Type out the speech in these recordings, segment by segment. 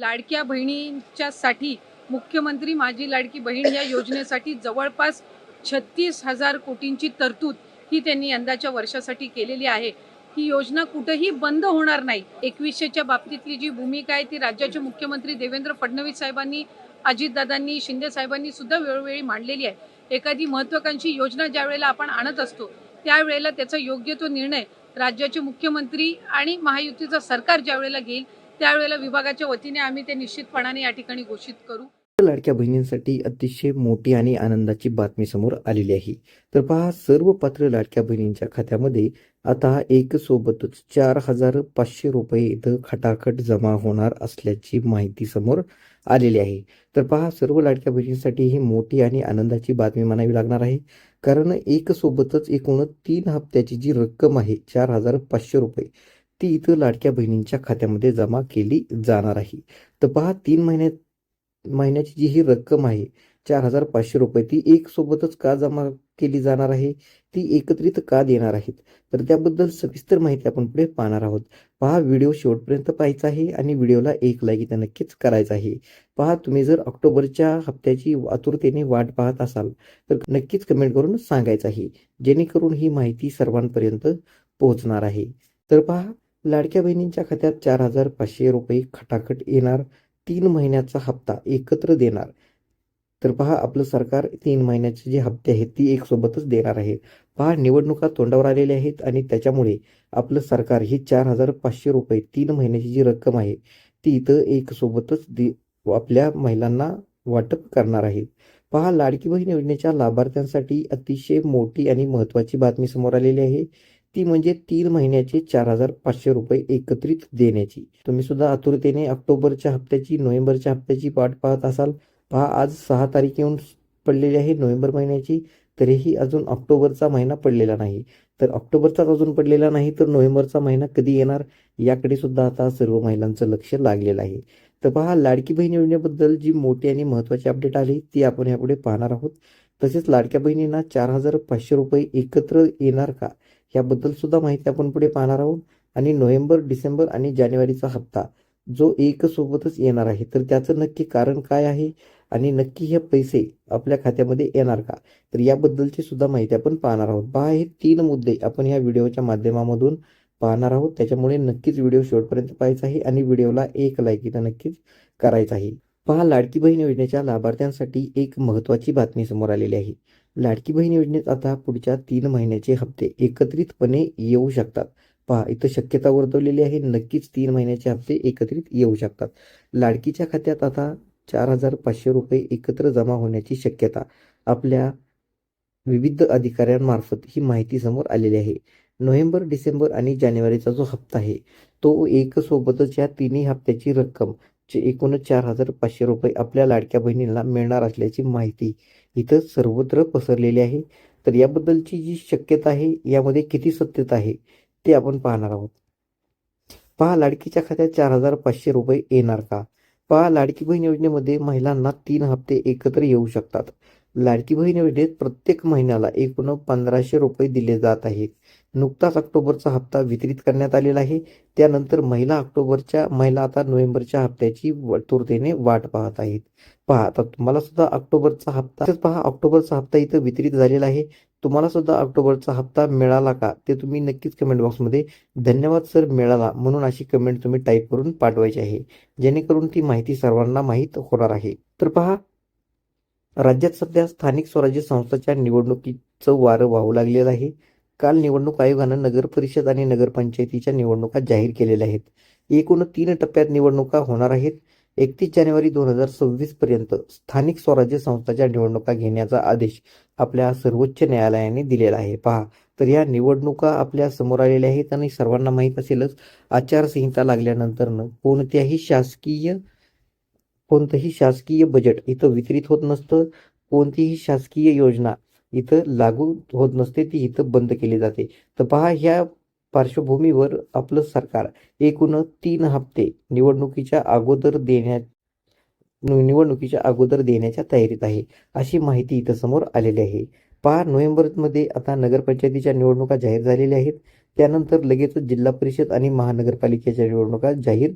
लाडक्या बहिणींच्यासाठी मुख्यमंत्री माझी लाडकी बहीण या योजनेसाठी जवळपास छत्तीस हजार कोटींची तरतूद ही त्यांनी यंदाच्या वर्षासाठी केलेली आहे. ही योजना कुठेही बंद होणार नाही. एकवीसशेच्या बाबतीतली जी भूमिका आहे ती राज्याचे मुख्यमंत्री देवेंद्र फडणवीस साहेबांनी अजितदादांनी शिंदे साहेबांनी सुद्धा वेळोवेळी मांडलेली आहे. एखादी महत्वाकांक्षी योजना ज्या वेळेला आपण आणत असतो त्यावेळेला त्याचा योग्य तो निर्णय राज्याचे मुख्यमंत्री आणि महायुतीचं सरकार ज्या वेळेला घेईल त्यावेळेला विभागाच्या वतीने आम्ही ते निश्चितपणाने या ठिकाणी घोषित करू. लाडक्या बहिणींसाठी अतिशय मोठी आणि आनंदाची बातमी समोर आलेली आहे. तर पहा सर्व पात्र लाडक्या बहिणींच्या खात्यामध्ये आता एक सोबतच चार हजार पाचशे रुपये इथं खटाखट जमा होणार असल्याची माहिती समोर आलेली आहे. तर पहा सर्व लाडक्या बहिणींसाठी ही मोठी आणि आनंदाची बातमी म्हणावी लागणार आहे. कारण एक सोबतच एकूण तीन हप्त्याची जी रक्कम आहे चार हजार पाचशे रुपये ती इथं लाडक्या बहिणींच्या खात्यामध्ये जमा केली जाणार आहे. तर पहा तीन महिन्यात महिन्याची जी ही रक्कम आहे चार हजार पाचशे रुपये ती एक सोबतच का जमा केली जाणार आहे? ती एकत्रित का देणार आहेत? तर त्याबद्दल सविस्तर माहिती आपण पुढे पाहणार आहोत. पहा व्हिडिओ शेवटपर्यंत पाहायचा आहे आणि व्हिडिओला एक लाईक इथं नक्कीच करायचा आहे. पहा तुम्ही जर ऑक्टोबरच्या हप्त्याची आतुरतेने वाट पाहत असाल तर नक्कीच कमेंट करून सांगायचं आहे जेणेकरून ही माहिती सर्वांपर्यंत पोहोचणार आहे. तर पहा लाडक्या बहिणींच्या खात्यात चार हजार पाचशे रुपये खटाखट येणार. तीन महिन्याचा हप्ता एकत्र देणार. तर पहा आपलं सरकार तीन महिन्याचे जे हप्ते आहेत ती एकसोबतच देणार आहे. पहा निवडणुका तोंडावर आलेल्या आहेत आणि त्याच्यामुळे आपलं सरकार ही चार हजार पाचशे रुपये तीन महिन्याची जी रक्कम आहे ती इथं एकसोबतच दे आपल्या महिलांना वाटप करणार आहे. पहा लाडकी बहीण योजनेच्या लाभार्थ्यांसाठी अतिशय मोठी आणि महत्त्वाची बातमी समोर आलेली आहे. ती म्हणजे तीन महिन्याचे चार हजार पाचशे रुपये एकत्रित देण्याची. तुम्ही सुद्धा आतुरतेने ऑक्टोबरच्या हप्त्याची नोव्हेंबरच्या हप्त्याची वाट पाहत असाल. पहा आज सहा तारीख येऊन पडलेली आहे नोव्हेंबर महिन्याची तरीही अजून ऑक्टोबरचा महिना पडलेला नाही. तर ऑक्टोबरचाच अजून पडलेला नाही तर नोव्हेंबरचा महिना कधी येणार? याकडे सुद्धा आता सर्व महिलांचं लक्ष लागलेलं आहे. तर पहा लाडकी बहीण योजनेबद्दल जी मोठी आणि महत्त्वाची अपडेट आली ती आपण यापुढे पाहणार आहोत. तसेच लाडक्या बहिणींना चार हजार पाचशे रुपये एकत्र येणार का? याबद्दल सुद्धा माहिती आपण पुढे पाहणार आहोत. आणि नोव्हेंबर डिसेंबर आणि जानेवारीचा हप्ता जो एकसोबतच येणार आहे. तर त्याचं नक्की कारण काय आहे? आणि नक्की हे पैसे आपल्या खात्यामध्ये येणार का? तर याबद्दलची सुद्धा माहिती आपण पाहणार आहोत. पहा हे तीन मुद्दे आपण या व्हिडिओच्या माध्यमामधून पाहणार आहोत. त्याच्यामुळे नक्कीच व्हिडिओ शेवटपर्यंत पाहायचा आहे आणि व्हिडिओला एक लाईक इथं नक्कीच करायचं आहे. पहा लाडकी बहीण योजनेच्या लाभार्थ्यांसाठी एक महत्त्वाची बातमी समोर आलेली आहे. लाडकी बहीण योजनेत आता पुढच्या तीन महिन्याचे हप्ते एकत्रितपणे येऊ शकतात. पहा इथं शक्यता वर्तवलेली आहे. नक्कीच तीन महिन्याचे हप्ते एकत्रित येऊ शकतात. लाडकीच्या खात्यात आता चार हजार पाचशे रुपये एकत्र जमा होण्याची शक्यता. आपल्या विविध अधिकाऱ्यांमार्फत ही माहिती समोर आलेली आहे. नोव्हेंबर डिसेंबर आणि जानेवारीचा जो हप्ता आहे तो एक सोबतच या तिन्ही हप्त्याची रक्कम चे एकूण चार हजार पाचशे रुपये आपल्या लाडक्या बहिणींना मिळणार असल्याची माहिती इथं सर्वत्र पसरलेली आहे. तर याबद्दलची जी शक्यता आहे यामध्ये किती सत्यता आहे ते आपण पाहणार आहोत. पहा लाडकीच्या खात्यात चार हजार पाचशे रुपये येणार का? पहा लाडकी बहीण योजनेमध्ये महिलांना तीन हप्ते एकत्र येऊ शकतात. लाडकी बहीण योजनेत प्रत्येक महिन्याला एकूण पंधराशे रुपये दिले जात आहेत. नुकताच ऑक्टोबरचा हप्ता वितरित करण्यात आलेला आहे. त्यानंतर महिला ऑक्टोबरच्या महिला आता नोव्हेंबरच्या हप्त्याची तुर्तेने वाट पाहत आहेत. पहा आता तुम्हाला सुद्धा ऑक्टोबरचा हप्ता पहा ऑक्टोबरचा हप्ता इथं वितरित झालेला आहे. तुम्हाला सुद्धा ऑक्टोबरचा हप्ता मिळाला का? ते तुम्ही नक्कीच कमेंट बॉक्समध्ये धन्यवाद सर मिळाला म्हणून अशी कमेंट तुम्ही टाईप करून पाठवायची आहे. जेणेकरून ती माहिती सर्वांना माहीत होणार आहे. तर पहा राज्यात सध्या स्थानिक स्वराज्य संस्थांच्या निवडणुकीचं वारं वाहू लागलेलं आहे. काल निवडणूक आयोगानं नगर परिषद आणि नगरपंचायतीच्या निवडणुका जाहीर केलेल्या आहेत. एकूण तीन टप्प्यात निवडणुका होणार आहेत. एकतीस जानेवारी दोन हजार सव्वीस पर्यंत स्थानिक स्वराज्य संस्थांच्या निवडणुका घेण्याचा आदेश आपल्या सर्वोच्च न्यायालयाने दिलेला आहे. पहा तर या निवडणुका आपल्यासमोर आलेल्या आहेत आणि सर्वांना माहीत असेलच आचारसंहिता लागल्यानंतरनं कोणत्याही शासकीय कोणतंही शासकीय बजेट इथं वितरित होत नसतं कोणतीही शासकीय योजना इथं लागू होत नसते ती इथं बंद केली जाते. तर पहा ह्या पार्श्वभूमीवर आपलं सरकार एकूण तीन हप्ते निवडणुकीच्या अगोदर देण्या निवडणुकीच्या अगोदर देण्याच्या तयारीत आहे अशी माहिती इथं समोर आलेली आहे. पहा नोव्हेंबरमध्ये आता नगरपंचायतीच्या निवडणुका जाहीर झालेल्या आहेत. त्यानंतर लगेचच जिल्हा परिषद आणि महानगरपालिकेच्या निवडणुका जाहीर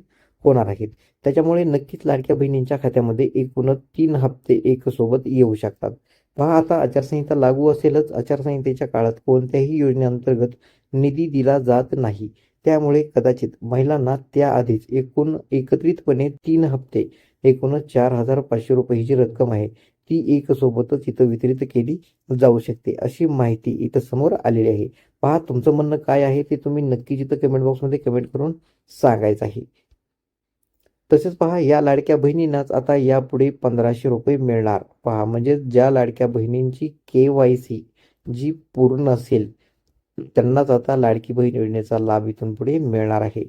होणार आहेत. त्याच्यामुळे नक्कीच लाडक्या बहिणींच्या खात्यामध्ये एकूण तीन हप्ते एक सोबत येऊ शकतात. पहा आता आचारसंहिता लागू असेलच. आचारसंहितेच्या काळात कोणत्याही योजनेअंतर्गत निधी दिला जात नाही. त्यामुळे कदाचित महिलांना त्याआधीच एकूण एकत्रितपणे तीन हप्ते एकूणच चार हजार पाचशे रुपये ही जी रक्कम आहे. ती एक सोबतच इथं वितरित केली जाऊ शकते अशी माहिती इथं समोर आलेली आहे. पहा तुमचं म्हणणं काय आहे ते तुम्ही नक्कीच इथं कमेंट बॉक्समध्ये कमेंट करून सांगायचं आहे. तसेच पहा या लाडक्या बहिणींनाच आता यापुढे पंधराशे रुपये मिळणार. पहा म्हणजे ज्या लाडक्या बहिणींची के वाय सी जी पूर्ण असेल त्यांनाच आता लाडकी बहीण योजनेचा लाभ इथून पुढे मिळणार आहे.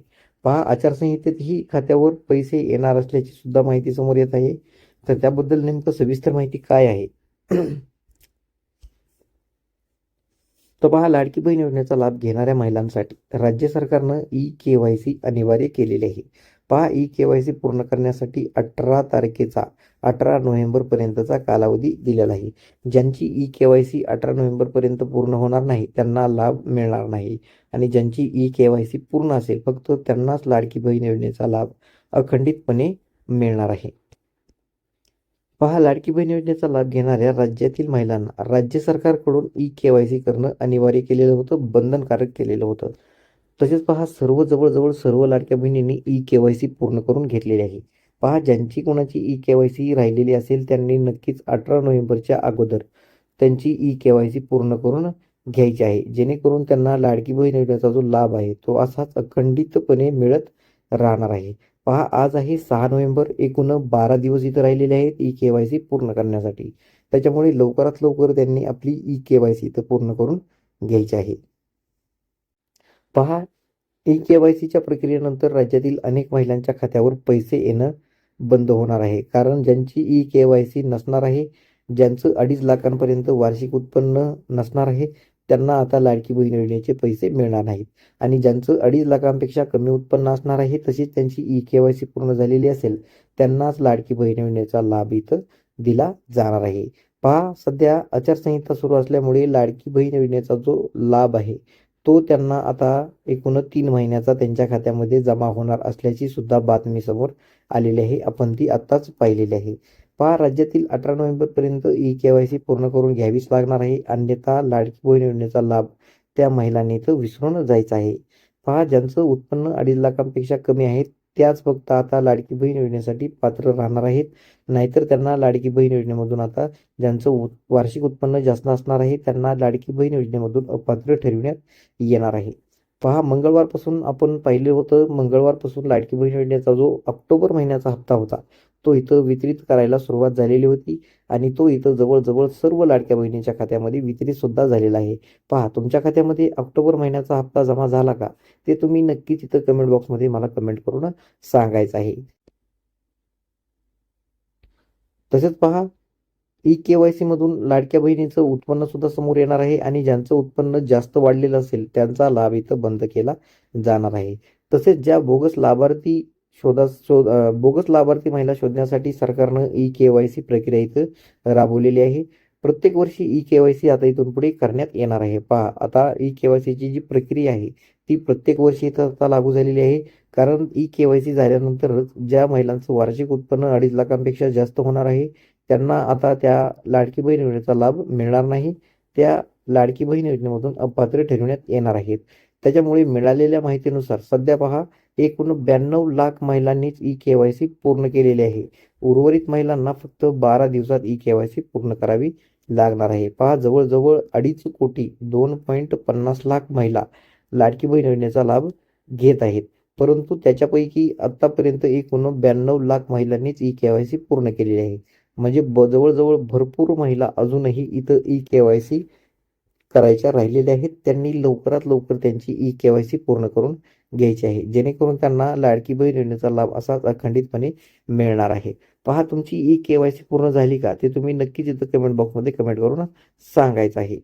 पहा आचारसंहितेत ही खात्यावर पैसे येणार असल्याची सुद्धा माहिती समोर येत आहे. तर त्याबद्दल नेमकं सविस्तर माहिती काय आहे? तर पहा लाडकी बहीण योजनेचा लाभ घेणाऱ्या महिलांसाठी राज्य सरकारनं ई के वाय सी अनिवार्य केलेली आहे. पहा ई के वाय सी पूर्ण करण्यासाठी अठरा तारखेचा अठरा नोव्हेंबरपर्यंतचा कालावधी दिलेला आहे. ज्यांची ई के वाय सी अठरा नोव्हेंबरपर्यंत पूर्ण होणार नाही त्यांना लाभ मिळणार नाही. आणि ज्यांची ई के वाय सी पूर्ण असेल फक्त त्यांनाच लाडकी बहीण योजनेचा लाभ अखंडितपणे मिळणार आहे. पहा लाडकी बहीण योजनेचा लाभ घेणाऱ्या राज्यातील महिलांना राज्य सरकारकडून ई के वाय सी करणं अनिवार्य केलेलं होतं बंधनकारक केलेलं होतं. तसेच पहा सर्व जवळजवळ सर्व लाडक्या बहिणींनी ई के वाय सी पूर्ण करून घेतलेली आहे. पहा ज्यांची कोणाची ई के वाय सी राहिलेली असेल त्यांनी नक्कीच अठरा नोव्हेंबरच्या अगोदर त्यांची ई के वाय सी पूर्ण करून घ्यायची आहे. जेणेकरून त्यांना लाडकी बहीण योजनेचा जो लाभ आहे तो असाच अखंडितपणे मिळत राहणार आहे. पहा आज आहे सहा नोव्हेंबर एकूण बारा दिवस इथं राहिलेले आहेत ई के वाय सी पूर्ण करण्यासाठी. त्याच्यामुळे लवकरात लवकर त्यांनी आपली ई के वाय सी इथं पूर्ण करून घ्यायची आहे. पहा ई के वाय सीच्या प्रक्रियेनंतर राज्यातील अनेक महिलांच्या खात्यावर पैसे येणं बंद होणार आहे. कारण ज्यांची ई के वाय सी नसणार आहे ज्यांचं अडीच लाखांपर्यंत वार्षिक उत्पन्न नसणार आहे त्यांना आता लाडकी बहीण योजनेचे पैसे मिळणार नाहीत. आणि ज्यांचं अडीच लाखांपेक्षा कमी उत्पन्न असणार आहे तशीच त्यांची ई के वाय सी पूर्ण झालेली असेल त्यांनाच लाडकी बहीण योजनेचा लाभ इथं दिला जाणार आहे. पहा सध्या आचारसंहिता सुरू असल्यामुळे लाडकी बहीण योजनेचा जो लाभ आहे तो त्यांना आता एकूण तीन महिन्याचा त्यांच्या खात्यामध्ये जमा होणार असल्याची सुद्धा बातमी समोर आलेली आहे. आपण ती आत्ताच पाहिलेली आहे. पहा राज्यातील अठरा नोव्हेंबरपर्यंत ई के वाय सी पूर्ण करून घ्यावीच लागणार आहे. अन्यथा लाडकी बहीण योजनेचा लाभ त्या महिलांनी तर विसरून जायचा आहे. पहा ज्यांचं उत्पन्न अडीच लाखांपेक्षा कमी आहे त्याच फक्त आता लाडकी बहीण योजनेसाठी पात्र राहणार आहेत. नाहीतर त्यांना लाडकी बहीण योजनेमधून आता ज्यांचं उत वार्षिक उत्पन्न जास्त असणार आहे त्यांना लाडकी बहीण योजनेमधून अपात्र ठरविण्यात येणार आहे. पहा मंगळवारपासून आपण पाहिले होतं मंगळवारपासून लाडकी बहीण योजनेचा जो ऑक्टोबर महिन्याचा हप्ता होता तो इथं वितरित करायला सुरुवात झालेली होती आणि तो इथं जवळजवळ सर्व लाडक्या बहिणींच्या खात्यामध्ये वितरित सुद्धा झालेला आहे. पहा तुमच्या खात्यामध्ये ऑक्टोबर महिन्याचा हप्ता जमा झाला का? ते तुम्ही नक्कीच इथं कमेंट बॉक्समध्ये मला कमेंट करून सांगायचं आहे. तसेच पहा ई के वाय सी मधून लाडक्या बहिणीचं उत्पन्न सुद्धा समोर येणार आहे आणि ज्यांचं उत्पन्न जास्त वाढलेलं असेल त्यांचा लाभ इथं बंद केला जाणार आहे. तसेच ज्या बोगस लाभार्थी शोधा शोध बोगस लाभार्थी महिला शोधण्यासाठी सरकारनं ई के वाय सी प्रक्रिया इथं राबवलेली आहे. प्रत्येक वर्षी ई के वाय सी आता इथून पुढे करण्यात येणार आहे. पहा आता ई के वाय सीची जी प्रक्रिया आहे ती प्रत्येक वर्षी इथं आता लागू झालेली आहे. कारण ई के वाय सी झाल्यानंतरच ज्या महिलांचं वार्षिक उत्पन्न अडीच लाखांपेक्षा जास्त होणार आहे त्यांना आता त्या लाडकी बहीण योजनेचा लाभ मिळणार नाही. त्या लाडकी बहीण योजनेमधून अपात्र ठरवण्यात येणार आहेत. त्याच्यामुळे मिळालेल्या माहितीनुसार सध्या पहा एकूण ब्याण्णव लाख महिलांनीच ई के वाय सी पूर्ण केलेली आहे. उर्वरित महिलांना फक्त बारा दिवसात ई के वाय सी पूर्ण करावी लागणार आहे. पहा जवळजवळ अडीच कोटी दोन पॉईंट पन्नास लाख महिला लाडकी बहीण योजनेचा लाभ घेत आहेत. परंतु त्याच्यापैकी आतापर्यंत एकूण ब्याण्णव लाख महिलांनीच ई के वाय सी पूर्ण केलेली आहे. म्हणजे ब जवळजवळ भरपूर महिला अजूनही इथं ई के वाय सी करायच्या राहिलेल्या आहेत त्यांनी लवकरात लवकर त्यांची ई के वाय सी पूर्ण करून घ्यायची आहे. जेणेकरून त्यांना लाडकी बहीण योजनेचा लाभ असाच अखंडितपणे मिळणार आहे. पहा तुमची ई के वाय सी पूर्ण झाली का? ते तुम्ही नक्कीच इथं कमेंट बॉक्समध्ये कमेंट करून सांगायचं आहे.